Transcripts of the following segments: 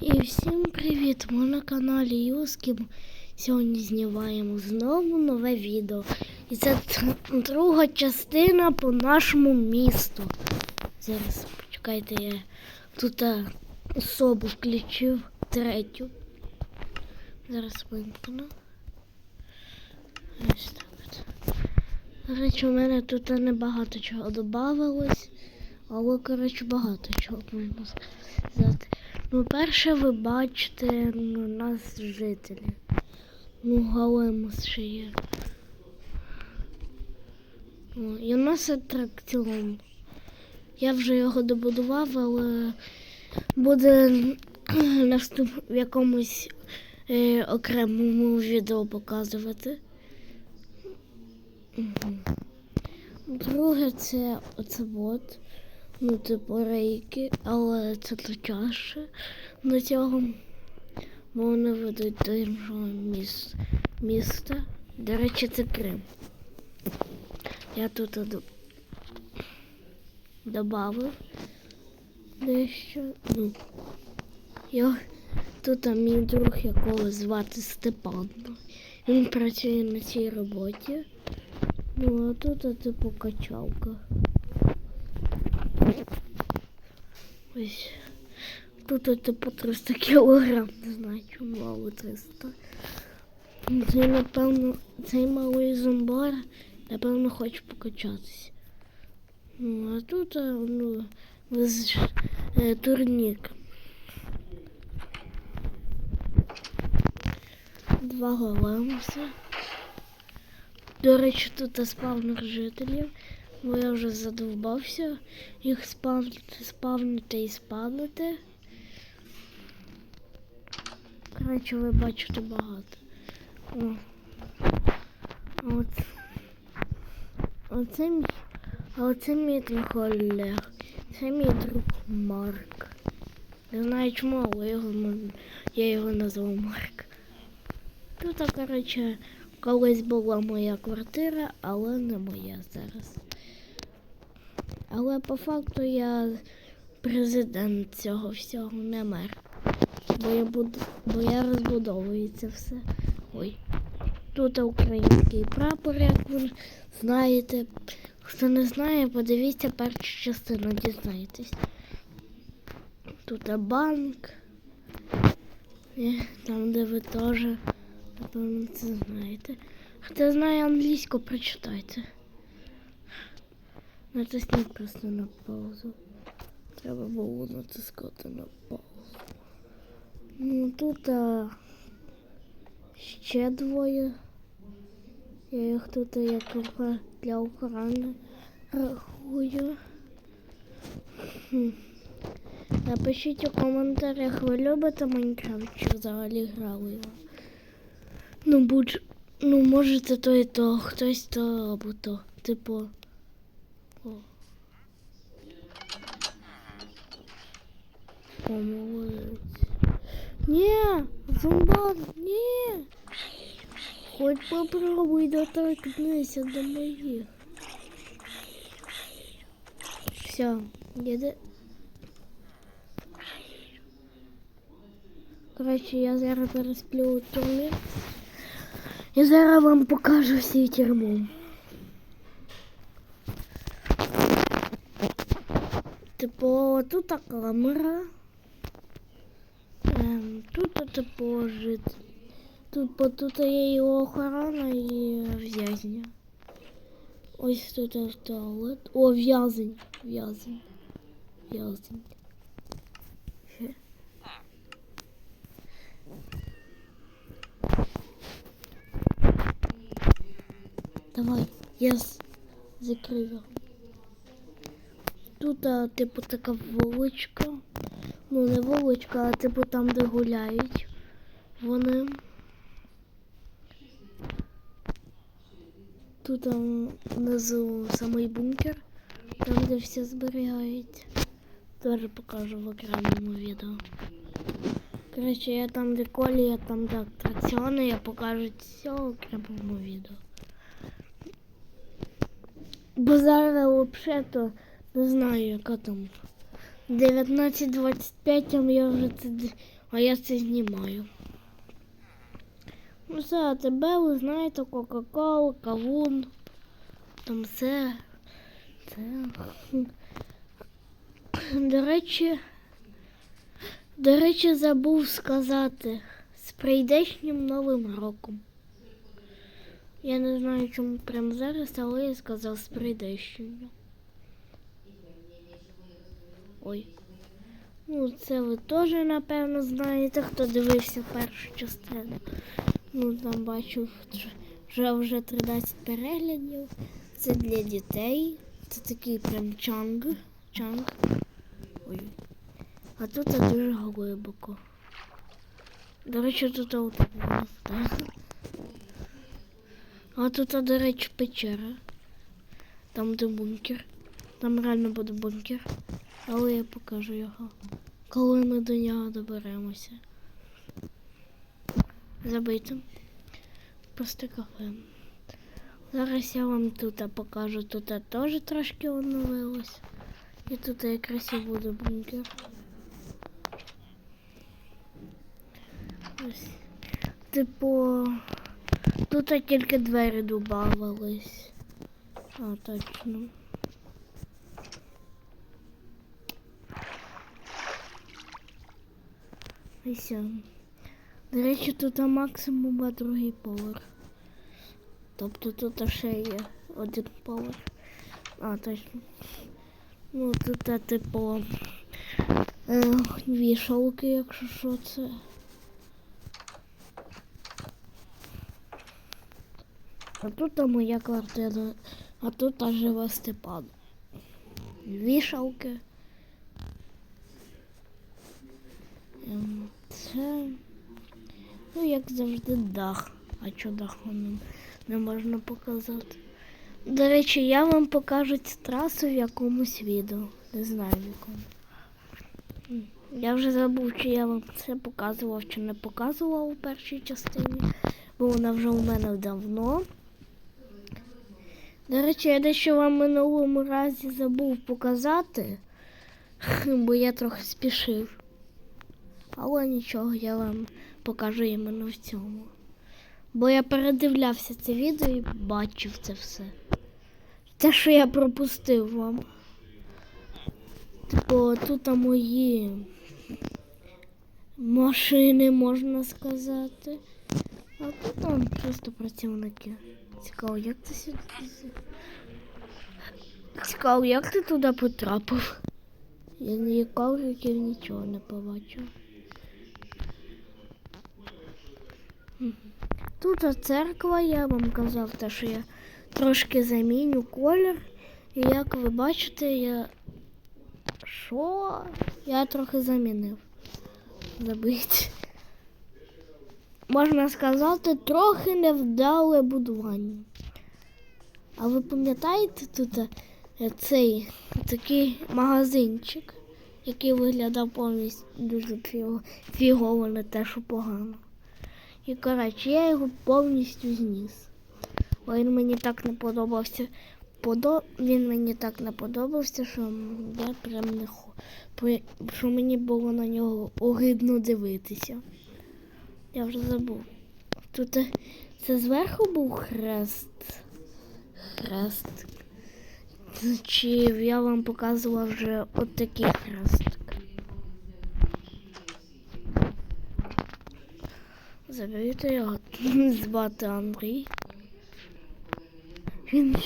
І всім привіт! Ми на каналі Юскім. Сьогодні знімаємо знову нове відео. І це друга частина по нашому місту. Зараз почекайте, я тут особу включив третю. Зараз вимкну. Ось так. До речі, у мене тут небагато чого додавалось, але, коротше, багато чого можна сказати. Ну, перше, ви бачите ну, нас жителі. Ну, Галемус ще є. О, і у нас атракціон. Я вже його добудував, але буде наступ в якомусь е, окремому відео показувати. Друге, це оце от. Ну, типу рейки, але це тяжче до цього. Бо вони ведуть до іншого міс... міста. До речі, це Крим. Я тут до... добавив дещо. Ну, я... Тут мій друг, якого звати Степан. Він працює на цій роботі. Ну, а тут, а, типу, качалка. Ось. Тут это по 300 кілограм, не знаю, чому мало 300. Цей, напевно, цей малий зомбар, напевно, хоче покачатися. Ну, а тут, а, ну, е, турнік. Два големуса. До речі, тут спавнер жителів, бо я вже задовбався їх спавнити, спавнити і спавнити. Коротше, ви бачите багато. О. От. Оце мій, а оце мій друг Олег. Це мій друг Марк. Не знаю чому, але його, я його назвав Марк. Тут, коротше, колись була моя квартира, але не моя зараз. Але по факту я президент цього всього, не мер. Бо я буду, бо я розбудовую це все. Ой. Тут український прапор, як ви знаєте. Хто не знає, подивіться першу частину, дізнаєтесь. Тут банк. І там, де ви теж, напевно, це знаєте. Хто знає англійську, прочитайте. Натисніть просто на паузу. Треба було натискати на паузу. Ну тут а, ще двоє. Я їх тут як для охорони рахую. Хм. Напишіть у коментарях, ви любите Майнкрафт чи взагалі грали його. Ну, будь, ну, можете то і то, хтось то або то. Типу. О, молодець. Ні, зомбар, ні. Хоть попробуй доторкнися до моїх. Все, їде. Коротше, я зараз пересплю у тюрмі. І зараз вам покажу всі тюрму. Типу, тут камера. Тут типу жити. Тут, тут є і охорона, і в'язня. Ось тут туалет. О, в'язень. В'язень. В'язень. Давай, єс. Закрив. Тут, а, типу, така вуличка. Ну, не вуличка, а типу там, де гуляють вони. Тут там внизу самий бункер, там де все зберігають. Теж покажу в окремому відео. Коротше, я там де колія, там де атракціони, я покажу все в окремому відео. Бо зараз взагалі то не знаю, яка там 19.25, а я вже це А я це знімаю. Ну все, тебе ви знаєте Кока-Кола, кавун. Там все. Це. До речі, до речі, забув сказати з прийдешнім Новим роком. Я не знаю, чому прямо зараз, але я сказав з прийдешнім. Ой. Ну, це ви теж, напевно, знаєте, хто дивився першу частину. Ну, там бачу, вже вже 13 переглядів. Це для дітей. Це такий прям чанг. Чанг. Ой. А тут дуже глибоко. До речі, тут аутопус, так. А тут, до речі, печера. Там де бункер. Там реально буде бункер. Але я покажу його. Коли ми до нього доберемося. Забито. Просто кафе. Зараз я вам тут покажу. Тут теж трошки оновилось. І тут якраз і буде бункер. Ось. Типу, тут тільки двері додавались. А, точно. Все. До речі, тут максимум другий поверх. Тобто тут ще є один поверх. А, точно. Ну, тут типу е, вішалки, якщо що це. А тут моя квартира, а тут живе Степан. Вішалки. Ем, Це, ну, як завжди, дах. А чого даху не, не можна показати? До речі, я вам покажу трасу в якомусь відео. Не знаю в якому. Я вже забув, чи я вам це показував, чи не показував у першій частині, бо вона вже у мене давно. До речі, я дещо вам минулому разі забув показати, бо я трохи спішив. Але нічого, я вам покажу іменно в цьому. Бо я передивлявся це відео і бачив це все. Те, що я пропустив вам. Типу, тут мої машини, можна сказати. А тут там просто працівники. Цікаво, як ти сюди? Цікаво, як ти туди потрапив? Я ні ковриків, нічого не побачив. Тут церква, я вам казав, те, що я трошки заміню колір. І як ви бачите, я. Що? Я трохи замінив. Забить. Можна сказати, трохи невдале будування. А ви пам'ятаєте тут е, цей такий магазинчик, який виглядав повністю дуже фіго- фігово, не те, що погано. І коротше, я його повністю зніс. Він мені так не подобався. Подо... Він мені так не подобався, що я прям не хо... що мені було на нього огидно дивитися. Я вже забув. Тут е, це зверху був хрест. Хрест. Чи я вам показував вже от такий Заберіть його звати Андрій. Він.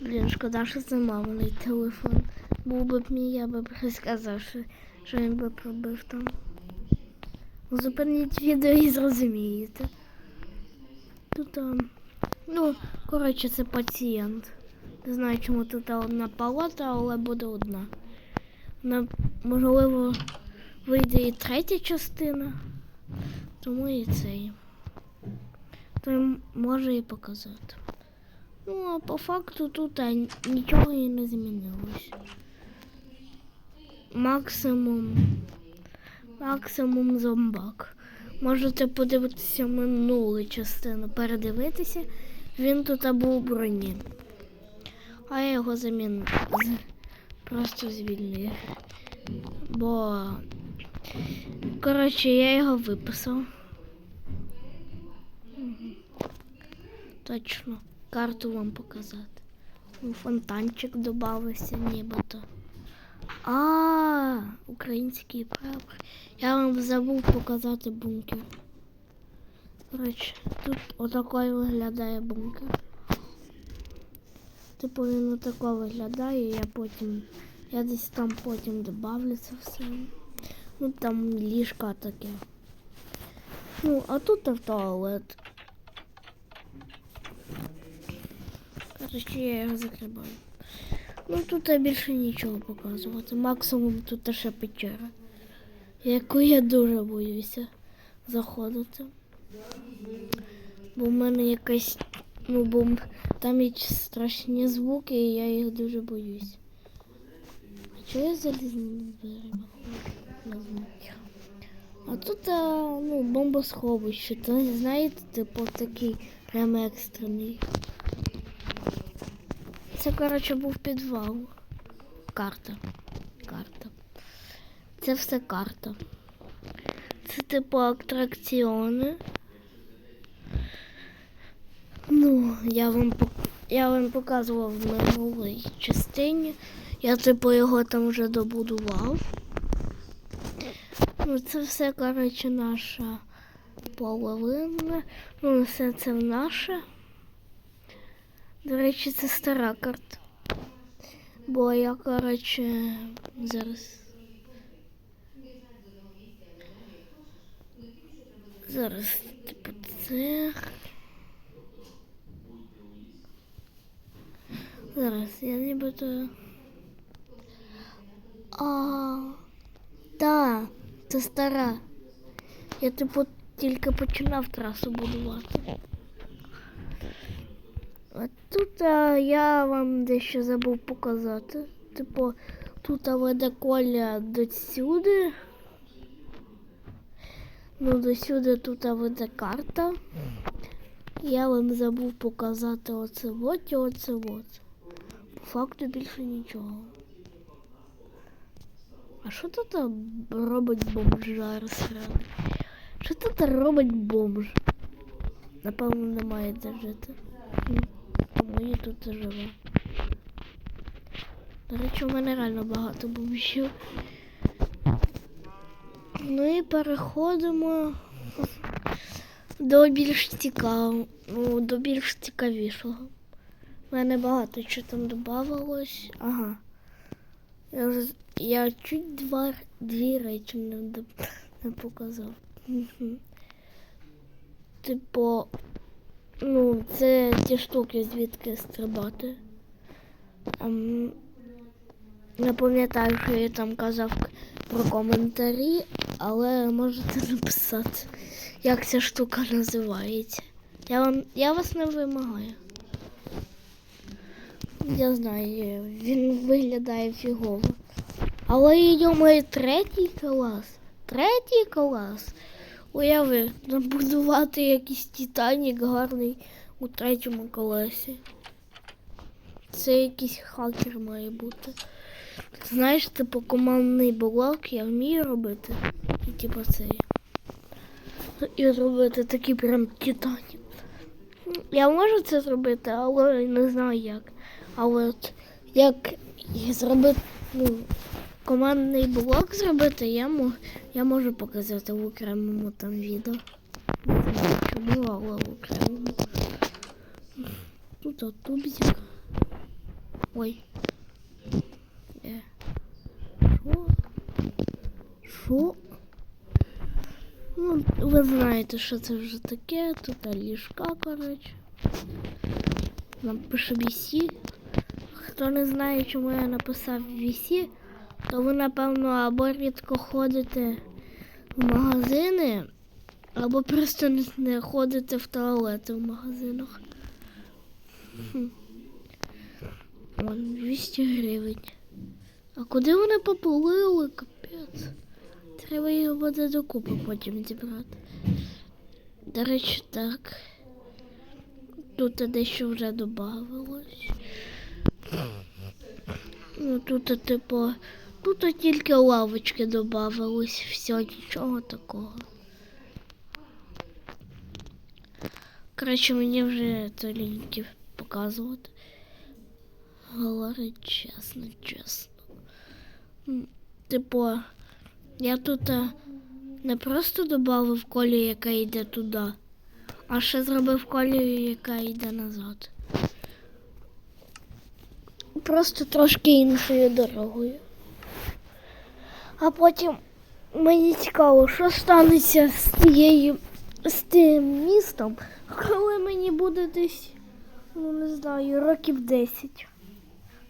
Блін, шкода, що це маминий телефон. Був би б мій, я би б сказав, що, що він би пробив там. Зупиніть відео і зрозумієте. Тут там. Ну, коротше, це пацієнт. Не знаю, чому тут одна палата, але буде одна. Вона, можливо, вийде і третя частина, тому і цей. То може і показати. Ну, а по факту тут нічого і не змінилось. Максимум. Максимум зомбак. Можете подивитися минулу частину, передивитися. Він тут був у броні. А я його замін... просто звільнив. бо. Коротше, я його виписав. Точно, карту вам показати. Ну, фонтанчик додався нібито. А, український прапор. Я вам забув показати бункер. Коротше, тут отакий виглядає бункер. Типу він отако виглядає, я потім. Я десь там потім добавлю це все. Ну там ліжка таке. Ну, а тут в туалет. Коротше, я його закриваю. Ну тут я більше нічого показувати. Максимум тут ще печера, яку я дуже боюся заходити. Бо в мене якась, ну бо там є страшні звуки, і я їх дуже боюсь. А чого я дверима? Не. А тут, а, ну, бомбосховище, то знаєте, типу такий прям екстрений. Це, коротше, був підвал. Карта. Карта. Це все карта. Це типу атракціони. Ну, я вам я вам показував в минулій частині. Я типу його там вже добудував. Ну, це все, коротше, наша половина. Ну, все це наше. До речі, це стара карта. Бо я, коротше, зараз. Зараз, типу, це. Зараз, я нібито. А, та, це стара. Я типу тільки починав трасу будувати. А тут а, я вам дещо забув показати. Типу, тут веде коля до сюди. Ну, до сюди тут веде карта. Я вам забув показати оце от і оце от. По факту більше нічого. А що тут робить бомжар сраний? Що тут робить бомж? Напевно, немає де жити. М, Тому я тут і живу. До речі, у мене реально багато бомжів. Ну і переходимо до більш цікавого, ну, до більш цікавішого. У мене багато що там додавалось. Ага. Я вже я чуть два дві речі не, не показав. Типу, ну, це ті штуки, звідки стрибати. Ем, не пам'ятаю, що я там казав про коментарі, але можете написати, як ця штука називається. Я, вам, я вас не вимагаю. Я знаю, він виглядає фігово. Але йому третій клас. Третій клас. Уяви, набудувати якийсь Титанік гарний у третьому класі. Це якийсь хакер має бути. Знаєш, типу командний блок я вмію робити. І типу цей. І зробити такий прям Титанік. Я можу це зробити, але не знаю як. Але от як і зробити ну, командний блок зробити, я, мо, я можу показати в окремому там відео. Не знаю чому, але в окремому. Тут тубзик. Ой. Е. Що? Що? Ну, ви знаєте, що це вже таке. Тут ліжка, коротше. Нам пише VC. Хто не знає, чому я написав VC, то ви, напевно, або рідко ходите в магазини, або просто не, ходите в туалети в магазинах. Вон, 200 гривень. А куди вони поплили, капець? Треба їх буде докупи потім зібрати. До речі, так. Тут дещо вже додавалось. Ну, тут, типу, Тут тільки лавочки додавались, все, нічого такого. Коротше, мені вже то ліньки показувати. Говорить чесно, чесно. Типу, я тут а, не просто додав колію, яка йде туди, а ще зробив колію, яка йде назад. Просто трошки іншою дорогою. А потім мені цікаво, що станеться з тією з тим містом, коли мені буде десь, ну не знаю, років 10.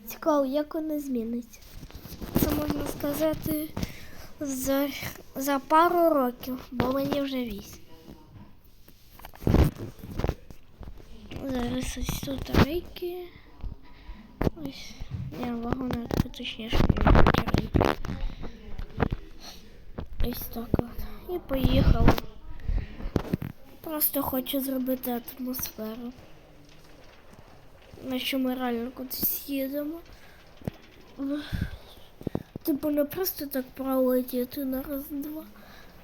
Цікаво, як воно зміниться. Це можна сказати за, за пару років, бо мені вже вісім. Зараз ось тут рейки. Ось. Я вагонетка, точніше. Ось так от. І поїхала. Просто хочу зробити атмосферу. На що ми реально кудись їдемо. Типу не просто так пролетіти на раз-два,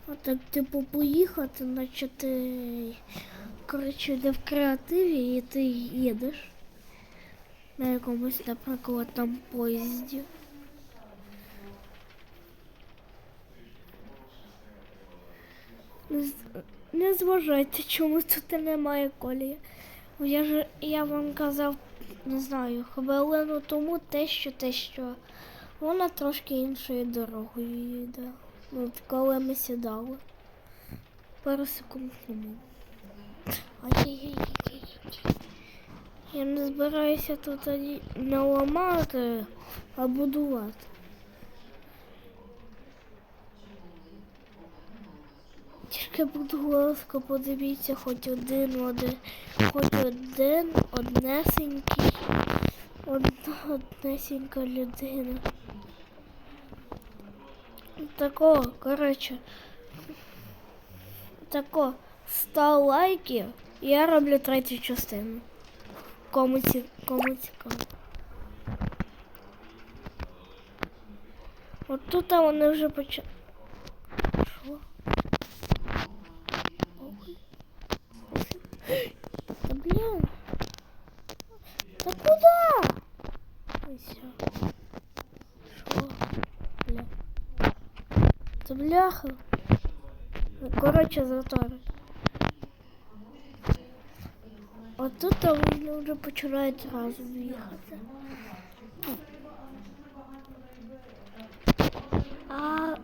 а так, типу, поїхати, наче ти коротше де в креативі і ти їдеш на якомусь, наприклад, там поїзді. Не, зважайте, чому тут немає колії. Я ж я вам казав, не знаю, хвилину тому те, що те, що вона трошки іншою дорогою їде. Ну, от коли ми сідали. Пару секунд тому. Я не збираюся тут ані- не ламати, а будувати. Тільки, будь ласка, подивіться хоч один один, хоч один однесенький, одна однесенька людина. Тако, коротше, тако, 100 лайків, і я роблю третю частину. Кому, ці, кому цікаво. От тут вони вже почали. Що? Ой. Та блін. Та куди? Ой, всё. Що? Бля. Та бляха. Коротше, затори. От тут вони вже починають разом їхати. А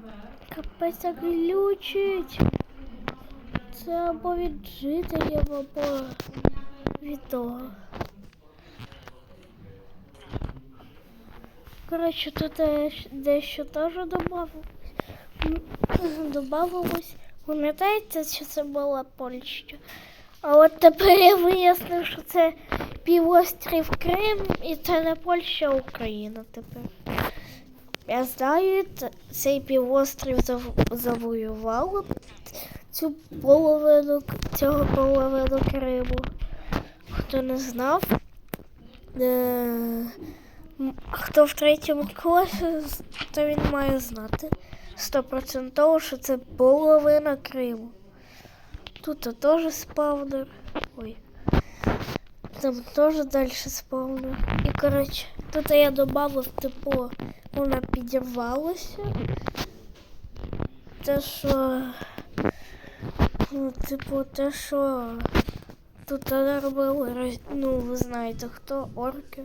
капець так глючить. Це або від жителів, або від того. Коротше, тут дещо теж добавилось. М, Добавилось. Пам'ятаєте, що це була Польща? А от тепер я вияснив, що це півострів Крим і це не Польща, а Україна тепер. Я знаю, цей півострів зав- завоювало цю половину цього половину Криму. Хто не знав, е, хто в третьому класі, то він має знати стопроцентово, що це половина Криму. Тут теж спавнер. Ой. Там теж далі спавнер. І коротше, тут я додав, типу, вона підірвалася. Те, що. Ну, типу, те, що тут тоді робили, ну, ви знаєте, хто орки.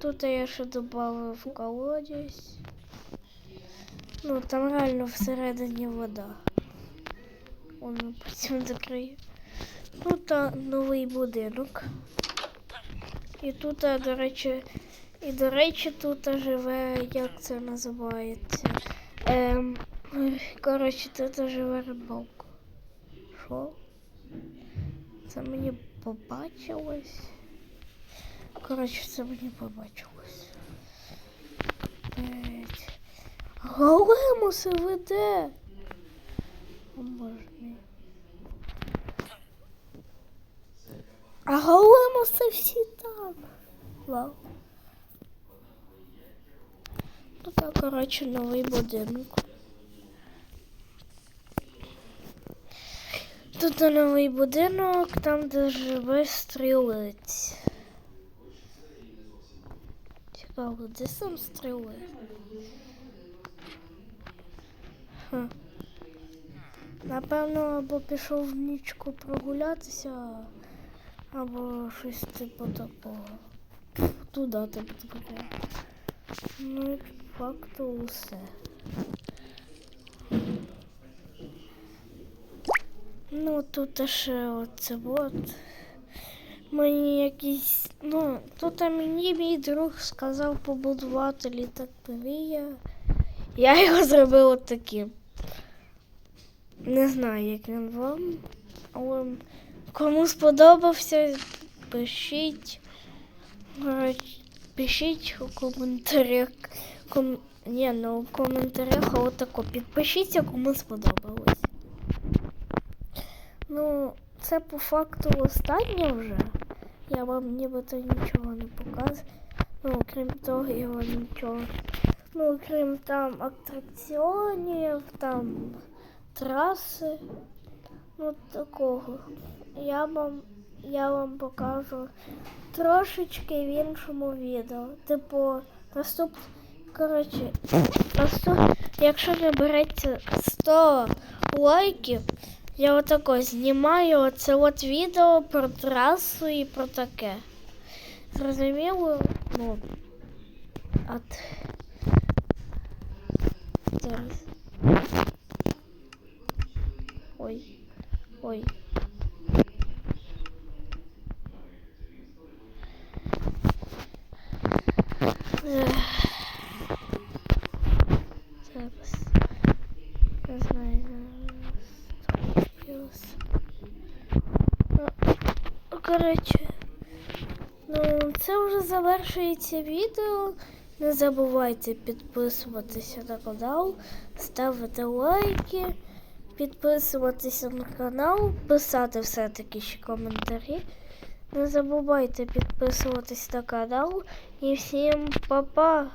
Тут я ще додав колодязь. Ну, там реально всередині вода. Воно потім закриє. Тут новий будинок. І тут, до речі, і до речі, тут живе, як це називається? Ем, коротше, тут живе рибалка. Що? Це мені побачилось. Коротше, це мені побачилось. Големуси веде. О, боже мій. А големуси всі там. Вау. Ну так, коротше, новий будинок. Тут новий будинок, там, де живе стрілець. Цікаво, де сам стрілець? Напевно, або пішов в нічку прогулятися, або щось типу такого. Туди типу такого. Ну і факту усе. Ну, тут ще оце от. Мені якийсь. Ну, тут мені мій друг сказав побудувати літак Мрія. Я його зробив от таким. Не знаю, як він вам. Але кому сподобався, пишіть. Пишіть у коментарях. Ком... Ні, не у коментарях, отако. Підпишіться, кому сподобалось. Ну, це по факту останнє вже. Я вам нібито нічого не показую. Ну, крім того, вам нічого. Ну, крім там атракціонів, там траси. Ну, такого. Я вам, я вам покажу трошечки в іншому відео. Типу, наступ. Коротше, наступ, якщо набереться 100 лайків, я отако знімаю оце от відео про трасу і про таке. Зрозуміло? Ну. От. Зараз. Ой. Ой. Ех. Зараз. Не знаю. зараз. Ну, Коротше. Ну, це вже завершується відео. Не забувайте підписуватися на канал, ставити лайки, підписуватися на канал, писати все-таки ще коментарі. Не забувайте підписуватись на канал і всім па-па!